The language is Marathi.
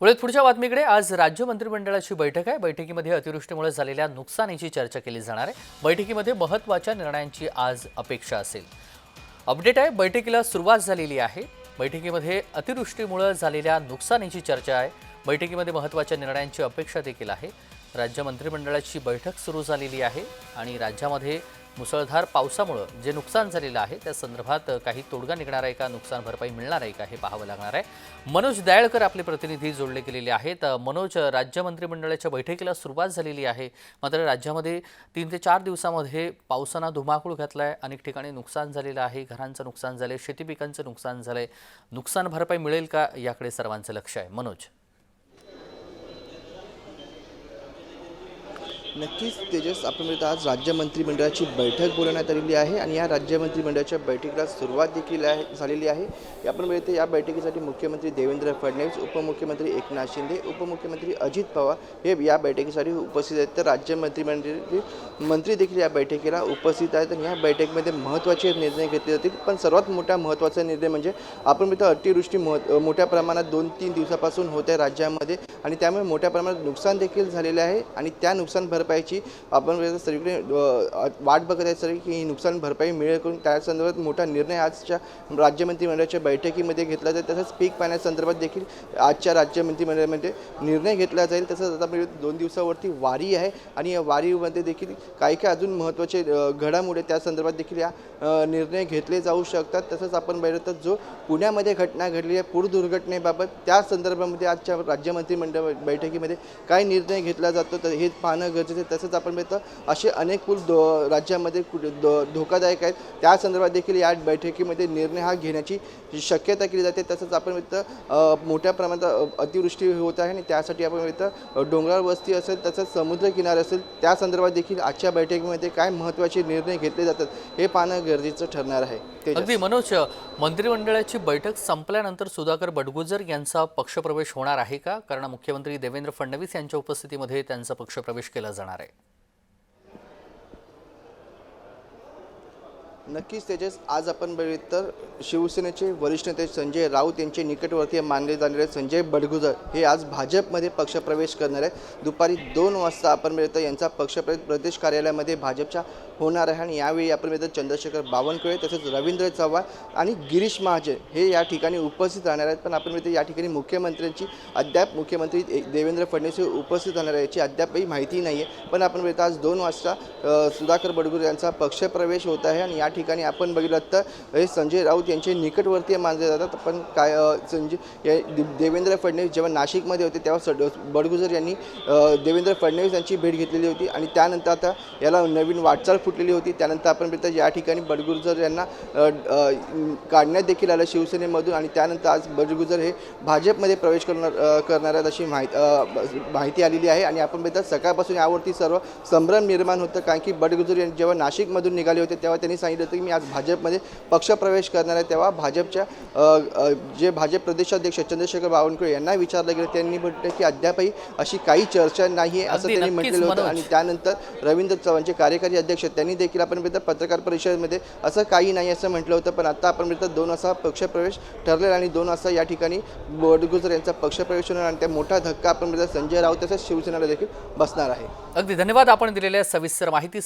वळत पुढच्या बातमीकडे आज राज्य मंत्रिमंडळाची बैठक आहे. बैठकीमध्ये अतिवृष्टीमुळे झालेल्या नुकसानीची चर्चा केली जाणार आहे. बैठकीमध्ये महत्त्वाच्या निर्णयांची आज अपेक्षा असेल. अपडेट आहे बैठकीला सुरुवात झालेली आहे. बैठकीमध्ये अतिवृष्टीमुळे झालेल्या नुकसानीची चर्चा आहे. बैठकीमध्ये महत्त्वाच्या निर्णयांची अपेक्षा देखील आहे. राज्य मंत्रिमंडळाची बैठक सुरू झालेली आहे आणि राज्यामध्ये मुसळधार पावसामुळं जे नुकसान झालेलं आहे त्या संदर्भात काही तोडगा निघणार आहे का? नुकसान भरपाई मिळणार आहे का? हे पाहावं लागणार आहे. मनोज दयाळकर आपले प्रतिनिधी जोडले गेलेले आहेत. मनोज राज्य मंत्रिमंडळाच्या बैठकीला सुरुवात झालेली आहे. मात्र राज्यामध्ये तीन ते चार दिवसामध्ये पावसानं धुमाकूळ घातला आहे अनेक ठिकाणी नुकसान झालेलं आहे. घरांचं नुकसान झालं आहे शेती पिकांचं नुकसान झालं आहे नुकसान भरपाई मिळेल का? याकडे सर्वांचं लक्ष आहे. मनोज. नक्कीच तेजस आपण आज राज्य मंत्रिमंडळाची बैठक बोलवण्यात आलेली आहे आणि या राज्य मंत्रिमंडळाच्या बैठकीला सुरुवात देखील आहे झालेली आहे. आपण मिळते या बैठकीसाठी मुख्यमंत्री देवेंद्र फडणवीस उपमुख्यमंत्री एकनाथ शिंदे उपमुख्यमंत्री अजित पवार हे या बैठकीसाठी उपस्थित आहेत. तर राज्य मंत्रिमंडळ मंत्री देखील या बैठकीला उपस्थित आहेत आणि या बैठकीमध्ये महत्त्वाचे निर्णय घेतले जातील. पण सर्वात मोठा महत्त्वाचा निर्णय म्हणजे आपण मिळतं अतिवृष्टी महत् मोठ्या प्रमाणात दोन तीन दिवसापासून होत आहे राज्यामध्ये आणि त्यामुळे मोठ्या प्रमाणात नुकसान देखील झालेले आहे आणि त्या नुकसान भरपाईची. आपण सगळीकडे वाट बघत आहे सर की ही नुकसान भरपाई मिळेल करून. त्या संदर्भात मोठा निर्णय आजच्या राज्य मंत्रिमंडळाच्या बैठकीमध्ये घेतला जाईल. तसंच पीक पाण्यासंदर्भात देखील आजच्या राज्य मंत्रिमंडळामध्ये निर्णय घेतला जाईल. तसंच आता म्हणजे दोन दिवसावरती वारी आहे आणि या वारीमध्ये देखील काही काही अजून महत्त्वाचे घडामोडी त्या संदर्भात देखील या निर्णय घेतले जाऊ शकतात. तसंच आपण पाहिलं तर जो पुण्यामध्ये घटना घडली आहे पूर दुर्घटनेबाबत त्या संदर्भामध्ये आजच्या राज्य मंत्रिमंडळ बैठकीमध्ये काय निर्णय घेतला जातो. तर हे पाहणं गरजेचं आहे तसंच आपण पाहतो असे अनेक पूल दो राज्यामध्ये कुठे दो धोकादायक आहेत. त्या संदर्भात देखील या बैठकीमध्ये निर्णय हा घेण्याची शक्यता केली जाते. तसंच आपण पाहतो मोठ्या प्रमाणात अतिवृष्टी होत आहे आणि त्यासाठी आपण पाहतो डोंगराळ वस्ती असेल तसंच समुद्रकिनारे असेल त्या संदर्भात देखील आजच्या बैठकीमध्ये काय महत्त्वाचे निर्णय घेतले जातात हे पाहणं गरजेचं ठरणार आहे. अगदी मनोज मंत्रिमंडळाची बैठक संपल्यानंतर सुधाकर बडगुजर यांचा पक्षप्रवेश होणार आहे का? कारण मुख्यमंत्री देवेंद्र फडणवीस यांच्या उपस्थितीमध्ये त्यांचा पक्षप्रवेश केला जाणार आहे. नक्कीच तेजस आज आपण बघितलं तर शिवसेनेचे वरिष्ठ नेते संजय राऊत यांचे निकटवर्तीय मानले जाणारे संजय बडगुजर हे आज भाजपमध्ये पक्षप्रवेश करणार आहेत. दुपारी दोन वाजता आपण बघितलं यांचा पक्षप्रवेश प्रदेश कार्यालयामध्ये भाजपच्या होणार आहे आणि यावेळी आपण बघितलं चंद्रशेखर बावनकुळे तसेच रवींद्र चव्हाण आणि गिरीश महाजन हे या ठिकाणी उपस्थित राहणार आहेत. पण आपण बघितलं या ठिकाणी मुख्यमंत्र्यांची अद्याप मुख्यमंत्री देवेंद्र फडणवीस हे उपस्थित राहणार आहे याची अद्यापही माहिती नाही आहे पण आपण बघितलं आज दोन वाजता सुधाकर बडगुजर यांचा पक्षप्रवेश होत आहे आणि या ठिकाणी ठिकाणी आपण बघितलं तर हे संजय राऊत यांचे निकटवर्तीय मानले जातात. पण काय संजय या देवेंद्र फडणवीस जेव्हा नाशिकमध्ये होते तेव्हा सड बडगुजर यांनी देवेंद्र फडणवीस यांची भेट घेतलेली होती. आणि त्यानंतर आता याला नवीन वाटचाल फुटलेली होती. त्यानंतर आपण बघितलं या ठिकाणी बडगुजर यांना काढण्यात देखील आलं शिवसेनेमधून. आणि त्यानंतर आज बडगुजर हे भाजपमध्ये प्रवेश करणार करणार आहेत अशी माहिती माहिती आलेली आहे. आणि आपण बघितलं सकाळपासून यावरती सर्व संभ्रम निर्माण होतं. कारण की बडगुजर यांनी जेव्हा नाशिकमधून निघाले होते तेव्हा त्यांनी सांगितलं होतं की मी आज भाजपमध्ये पक्षप्रवेश करणार आहे तेव्हा भाजपच्या जे भाजप प्रदेशाध्यक्ष चंद्रशेखर बावनकुळे यांना विचारलं गेलं त्यांनी म्हटलं की अद्यापही अशी काही चर्चा नाही आहे असं त्यांनी म्हटलेलं होतं. आणि त्यानंतर रवींद्र चव्हाणचे कार्यकारी अध्यक्ष त्यांनी देखील आपण बघितलं पत्रकार परिषदेमध्ये असं काही नाही असं म्हटलं होतं. पण आता आपण बघितलं दोन वाजता पक्षप्रवेश ठरलेला आणि दोन वाजता या ठिकाणी बडगुजर यांचा पक्षप्रवेश होणार आणि त्या मोठा धक्का आपण संजय राऊत तसंच शिवसेनेला देखील बसणार आहे. अगदी धन्यवाद आपण दिलेल्या सविस्तर माहितीसाठी.